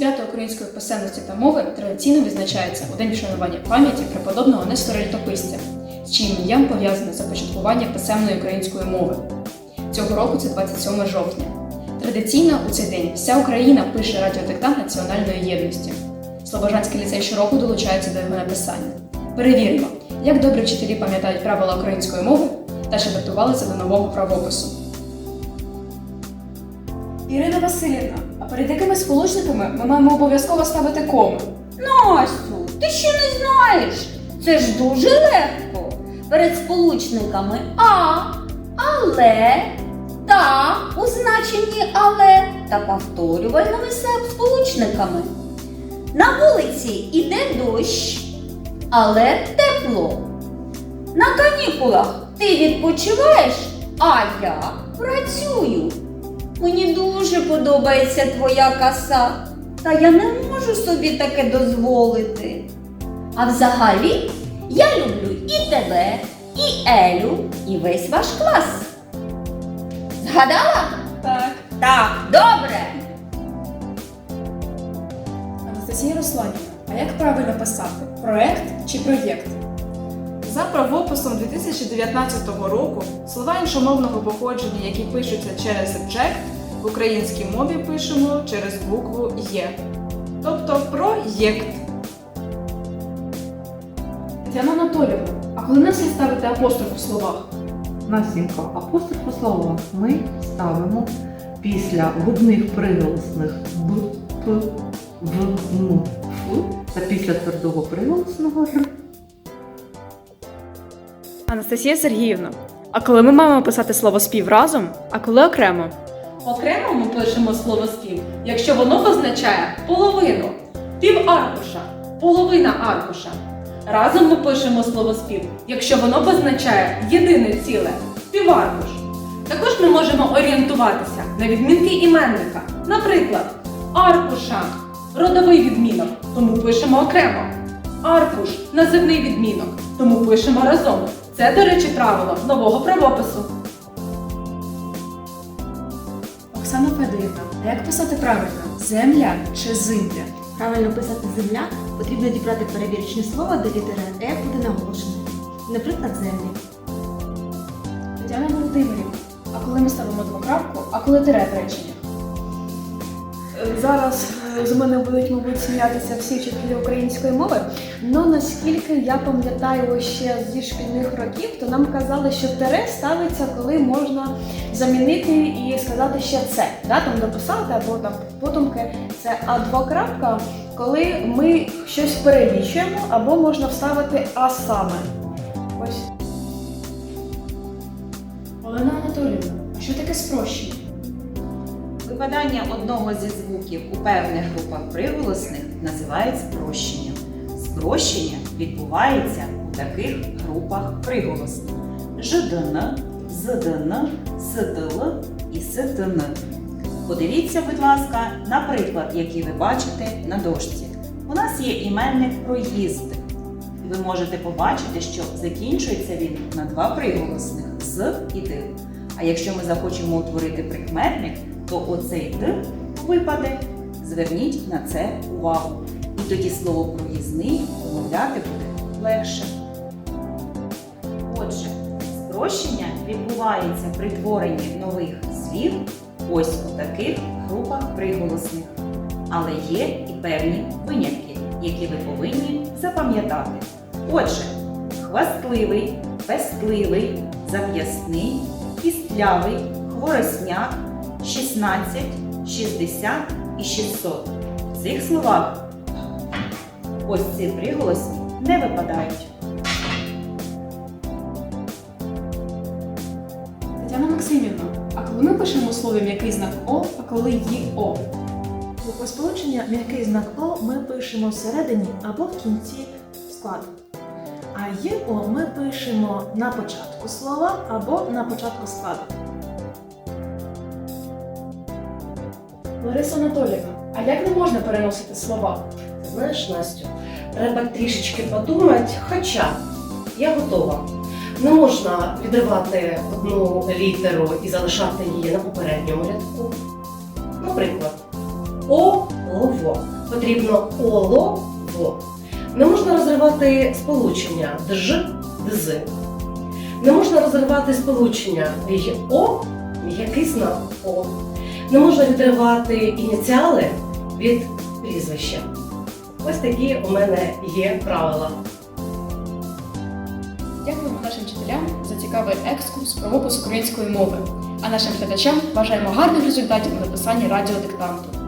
Свято української писемності та мови традиційно відзначається у день вшанування пам'яті преподобного Нестора Літописця, з чиїм ім'ям пов'язане започаткування писемної української мови. Цього року це 27 жовтня. Традиційно у цей день вся Україна пише радіодиктант національної єдності. Слобожанський ліцей щороку долучається до його написання. Перевіримо, як добре вчителі пам'ятають правила української мови та чи адаптувалися до нового правопису. Ірина Васильівна, а перед якими сполучниками ми маємо обов'язково ставити коми? Настю, ти ще не знаєш. Це ж дуже легко. Перед сполучниками а, але, та у значенні але та повторювальними сполучниками. На вулиці іде дощ, але тепло. На канікулах ти відпочиваєш, а я працюю. Мені дуже подобається твоя каса, та я не можу собі таке дозволити. А взагалі, я люблю і тебе, і Елю, і весь ваш клас. Згадала? Так. Так, добре. Анастасія Русланівна, а як правильно писати? Проект чи проєкт? За правописом 2019 року слова іншомовного походження, які пишуться через «джект», в українській мові пишемо через букву Є. Тобто проєкт. Тетяна Анатоліївна, а коли нам слід ставити апостроф у словах? Настінька, апостроф у словах ми ставимо після губних приголосних б, п, в, м, ф та після твердого приголосного р. Анастасія Сергіївна, а коли ми маємо писати слово спів разом, а коли окремо? Окремо ми пишемо слово спів, якщо воно позначає половину, пів аркуша, половина аркуша. Разом ми пишемо слово спів, якщо воно позначає єдине ціле піваркуш. Також ми можемо орієнтуватися на відмінки іменника. Наприклад, аркуша родовий відмінок, тому пишемо окремо. Аркуш називний відмінок, тому пишемо разом. Це, до речі, правило нового правопису. Оксана Федорівна, а як писати правильно? Земля чи зимля? Правильно писати земля потрібно дібрати перебірочне слово, де літера Е буде наголошена. Наприклад, землі. Тетяна Володимирівна, а коли ми ставимо двокрапку, а коли тире в реченнях? Зараз е, з мене будуть, мабуть, сміятися всі вчителі української мови. Ну наскільки я пам'ятаю ще зі шкільних років, то нам казали, що тере ставиться, коли можна замінити і сказати ще це, да? там дописати або там подумки це. А двокрапка, коли ми щось перелічуємо, або можна вставити а саме. Ось. Олена Анатоліївна, а що таке спрощення? Випадання одного зі звуків у певних групах приголосних називають спрощенням. Спрощення відбувається у таких групах приголосних: ЖДН, ЗДН, СДЛ і СТН. Подивіться, будь ласка, на приклад, який ви бачите на дошці. У нас є іменник проїзд. Ви можете побачити, що закінчується він на два приголосних з і д. А якщо ми захочемо утворити прикметник, то оцей д випаде. Зверніть на це увагу. І тоді слово проїзний вимовляти буде легше. Отже, спрощення відбувається при творенні нових слів ось у таких групах приголосних. Але є і певні винятки, які ви повинні запам'ятати. Отже, хвастливий, пестливий, зап'ясний, кістлявий, хворосняк, 16, 60 і 600. В цих словах ось ці приголосні не випадають. Тетяна Максимівна, а коли ми пишемо у слові м'який знак О, а коли ї О? Звукосполучення м'який знак О ми пишемо всередині або в кінці складу. А ЄО ми пишемо на початку слова або на початку складу. Лариса Анатоліївна, а як не можна переносити слова? Знаєш, Настю, треба трішечки подумати, хоча я готова. Не можна відривати одну літеру і залишати її на попередньому рядку. Наприклад, О ово. Потрібно олово. Не можна розривати сполучення дж, дз. Не можна розривати сполучення й о, м'який знак о. Не можна відривати ініціали від прізвища. Ось такі у мене є правила. Дякуємо нашим вчителям за цікавий екскурс про випуск української мови. А нашим глядачам бажаємо гарних результатів у написанні радіодиктанту.